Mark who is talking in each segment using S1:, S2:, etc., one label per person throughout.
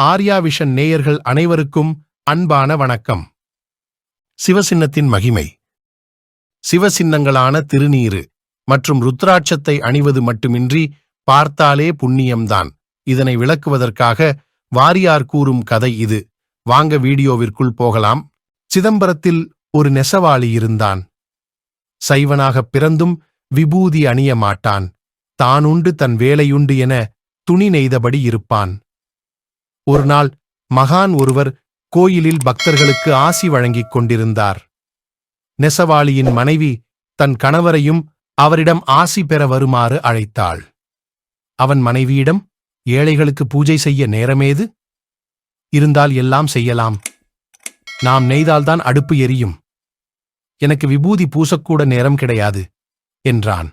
S1: Arya vision நேயர்கள் அனைவருக்கும் அன்பான வணக்கம். சிவசின்னத்தின் மகிமை. சிவசின்னங்களான திருநீறு மற்றும் ருத்ராட்சத்தை அணிவது மட்டுமின்றி பார்த்தாலே புண்ணியம்தான். இதனை விளக்குவதற்காக வாரியார் கூறும் கதை இது. வாங்க வீடியோவிற்குள் போகலாம். சிதம்பரத்தில் ஒரு நெசவாளி இருந்தான். சைவனாகப் பிறந்தும் விபூதி அணிய மாட்டான். தானுண்டு தன் வேலையுண்டு என துணி நெய்தபடி இருப்பான். ஒருநாள் மகான் ஒருவர் கோயிலில் பக்தர்களுக்கு ஆசி வழங்கிக் கொண்டிருந்தார். நெசவாளியின் மனைவி தன் கணவரையும் அவரிடம் ஆசி பெற வருமாறு அழைத்தாள். அவன் மனைவியிடம் ஏழைகளுக்கு பூஜை செய்ய நேரமேது? இருந்தால் எல்லாம் செய்யலாம். நாம் நெய்தால்தான் அடுப்பு எரியும். எனக்கு விபூதி பூசக்கூட நேரம் கிடையாது என்றான்.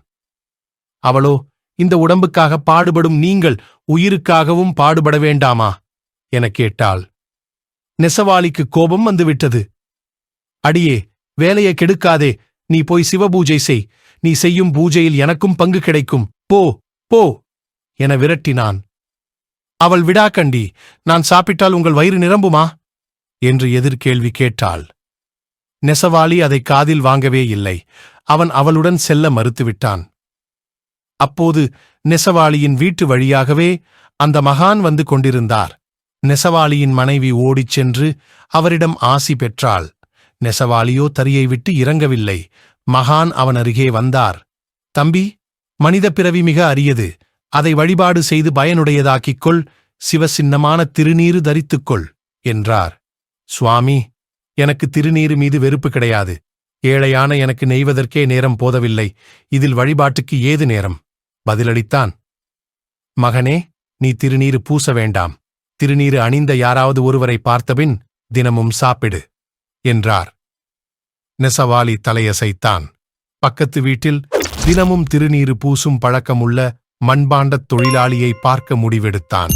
S1: அவளோ இந்த உடம்புக்காக பாடுபடும் நீங்கள் உயிருக்காகவும் பாடுபட வேண்டாமா? எனக் கேட்டாள். நெசவாளிக்கு கோபம் வந்துவிட்டது. அடியே வேலையை கெடுக்காதே. நீ போய் சிவபூஜை செய். நீ செய்யும் பூஜையில் எனக்கும் பங்கு கிடைக்கும். போ போ என விரட்டினான். அவள் விடாக்கண்டி நான் சாப்பிட்டால் உங்கள் வயிறு நிரம்புமா? என்று எதிர்கேள்வி கேட்டாள். நெசவாளி அதை காதில் வாங்கவே இல்லை. அவன் அவளுடன் செல்ல மறுத்துவிட்டான். அப்போது நெசவாளியின் வீட்டு வழியாகவே அந்த மகான் வந்து கொண்டிருந்தார். நெசவாளியின் மனைவி ஓடிச் சென்று அவரிடம் ஆசி பெற்றாள். நெசவாளியோ தரியை விட்டு இறங்கவில்லை. மகான் அவன் அருகே வந்தார். தம்பி மனித பிறவி மிக அரியது. அதை வழிபாடு செய்து பயனுடையதாக்கிக் கொள். சிவசின்னமான திருநீறு தரித்துக்கொள் என்றார். சுவாமி எனக்கு திருநீறு மீது வெறுப்பு கிடையாது. ஏழையான எனக்கு நெய்வதற்கே நேரம் போதவில்லை. இதில் வழிபாட்டுக்கு ஏது நேரம்? பதிலளித்தான். மகனே நீ திருநீறு பூச வேண்டாம். திருநீறு அணிந்த யாராவது ஒருவரை பார்த்தபின் தினமும் சாப்பிடு என்றார். நெசவாளி தலையசைத்தான். பக்கத்து வீட்டில் தினமும் திருநீறு பூசும் பழக்கமுள்ள மண்பாண்டத் தொழிலாளியை பார்க்க முடிவெடுத்தான்.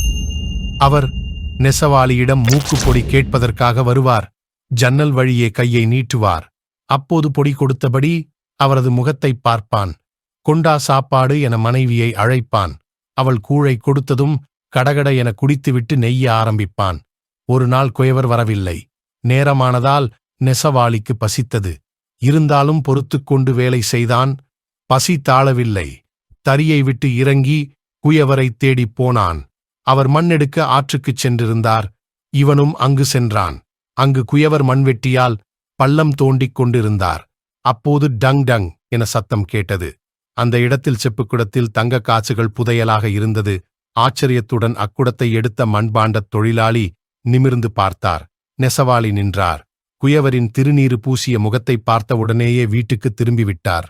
S1: அவர் நெசவாளியிடம் மூக்குப்பொடி கேட்பதற்காக வருவார். ஜன்னல் வழியே கையை நீட்டுவார். அப்போது பொடி கொடுத்தபடி அவரது முகத்தைப் பார்ப்பான். கொண்டா சாப்பாடு என மனைவியை அழைப்பான். அவள் கூழை கொடுத்ததும் கடகட என குடித்துவிட்டு நெய்ய ஆரம்பிப்பான். ஒரு நாள் குயவர் வரவில்லை. நேரமானதால் நெசவாளிக்கு பசித்தது. இருந்தாலும் பொறுத்துக்கொண்டு வேலை செய்தான். பசி தாழவில்லை. தரியை விட்டு இறங்கி குயவரைத் தேடிப் போனான். அவர் மண்ணெடுக்க ஆற்றுக்குச் சென்றிருந்தார். இவனும் அங்கு சென்றான். அங்கு குயவர் மண்வெட்டியால் பள்ளம் தோண்டிக் கொண்டிருந்தார். அப்போது டங் டங் என சத்தம் கேட்டது. அந்த இடத்தில் செப்புக்குடத்தில் தங்கக் காசுகள் புதையலாக இருந்தது. ஆச்சரியத்துடன் அக்குடத்தை எடுத்த மண்பாண்டத் தொழிலாளி நிமிர்ந்து பார்த்தார். நெசவாளி நின்றார். குயவரின் திருநீறு பூசிய முகத்தை பார்த்தவுடனேயே வீட்டுக்குத் திரும்பிவிட்டார்.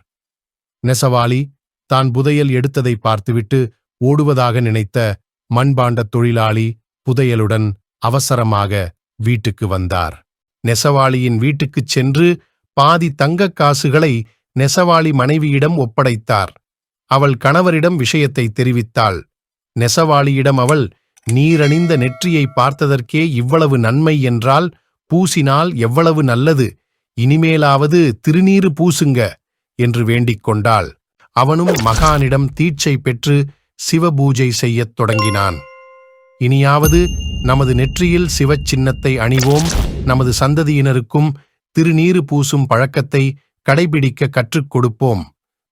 S1: நெசவாளி தான் புதையல் எடுத்ததை பார்த்துவிட்டு ஓடுவதாக நினைத்த மண்பாண்டத் தொழிலாளி புதையலுடன் அவசரமாக வீட்டுக்கு வந்தார். நெசவாளியின் வீட்டுக்குச் சென்று பாதி தங்கக் காசுகளை நெசவாளி மனைவியிடம் ஒப்படைத்தார். அவள் கணவரிடம் விஷயத்தை தெரிவித்தாள். நெசவாளியிடம் அவள் நீரணிந்த நெற்றியை பார்த்ததற்கே இவ்வளவு நன்மை என்றால் பூசினால் எவ்வளவு நல்லது? இனிமேலாவது திருநீறு பூசுங்க என்று வேண்டிக் கொண்டாள். அவனும் மகானிடம் தீட்சை பெற்று சிவபூஜை செய்யத் தொடங்கினான். இனியாவது நமது நெற்றியில் சிவச் சின்னத்தை அணிவோம். நமது சந்ததியினருக்கும் திருநீறு பூசும் பழக்கத்தை கடைபிடிக்க கற்றுக் கொடுப்போம்.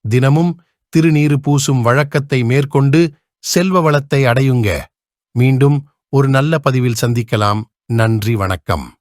S1: தினமும் திருநீறு பூசும் வழக்கத்தை மேற்கொண்டு செல்வ வளத்தை அடையுங்க. மீண்டும் ஒரு நல்ல பதிவில் சந்திக்கலாம். நன்றி வணக்கம்.